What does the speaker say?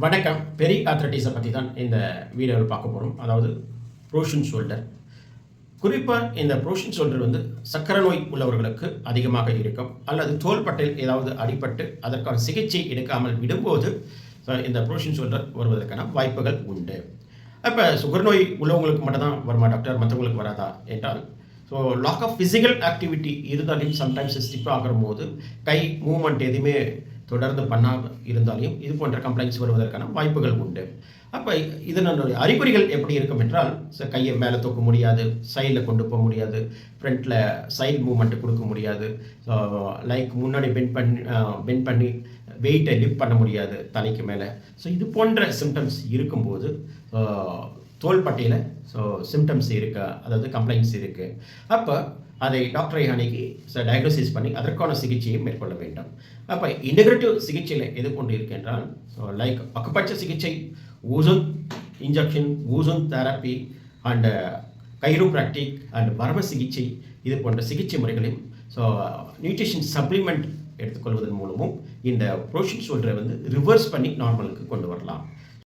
வணக்கம். பெரி ஆத்ரட்டிஸை பற்றி தான் இந்த வீடியோவில் பார்க்க போகிறோம் அதாவது ப்ரோஷன் ஷோல்டர். குறிப்பாக இந்த ப்ரோஷன் ஷோல்டர் வந்து சக்கரை நோய் உள்ளவர்களுக்கு அதிகமாக இருக்கும். அல்லது தோள்பட்டையில் ஏதாவது அடிபட்டு அதற்கான சிகிச்சை எடுக்காமல் விடும்போது இந்த ப்ரோஷன் ஷோல்டர் வருவதற்கான வாய்ப்புகள் உண்டு. அப்போ சுகர் நோய் உள்ளவங்களுக்கு மட்டும் தான் வருமா டாக்டர்? மற்றவங்களுக்கு வராதா என்றால் so lack of physical activity இருந்தாலும் சம்டைம்ஸ் ஸ்டிப் ஆகிற போது கை மூமெண்ட் எதுவுமே தொடர்ந்து பண்ணாமல் இருந்தாலும் இது போன்ற கம்ப்ளைண்ட்ஸ் வருவதற்கான வாய்ப்புகள் உண்டு. அப்போ இதனுடைய அறிகுறிகள் எப்படி இருக்கும் என்றால் கையை மேலே தூக்க முடியாது சைடில் கொண்டு போக முடியாது ஃப்ரண்ட்டில் சைடு மூமெண்ட் கொடுக்க முடியாது ஸோ லைக் முன்னாடி பென் பண்ணி பென் பண்ணி வெயிட்டை லிஃப்ட் பண்ண முடியாது தலைக்கு மேலே. ஸோ இது போன்ற சிம்டம்ஸ் இருக்கும்போது தோள்பட்டையில் ஸோ சிம்டம்ஸ் இருக்கா அதாவது கம்ப்ளைண்ட்ஸ் இருக்குது அப்போ அதை டாக்டரை அணுகி டயக்னோசிஸ் பண்ணி அதற்கான சிகிச்சையை மேற்கொள்ள வேண்டும். அப்போ இன்டெகிரேட்டிவ் சிகிச்சையில் எது கொண்டு இருக்கின்றால் ஸோ லைக் பக்கப்பட்ச சிகிச்சை ஊசன் இன்ஜெக்ஷன் ஊசன் தெரப்பி அண்ட் கைரோப்ராக்டிக் அண்ட் மரப சிகிச்சை இது போன்ற சிகிச்சை முறைகளையும் ஸோ நியூட்ரிஷன் சப்ளிமெண்ட் எடுத்துக்கொள்வதன் மூலமும் இந்த ப்ரோஷன் சொல்கிற வந்து ரிவர்ஸ் பண்ணி நார்மலுக்கு கொண்டு வரலாம்.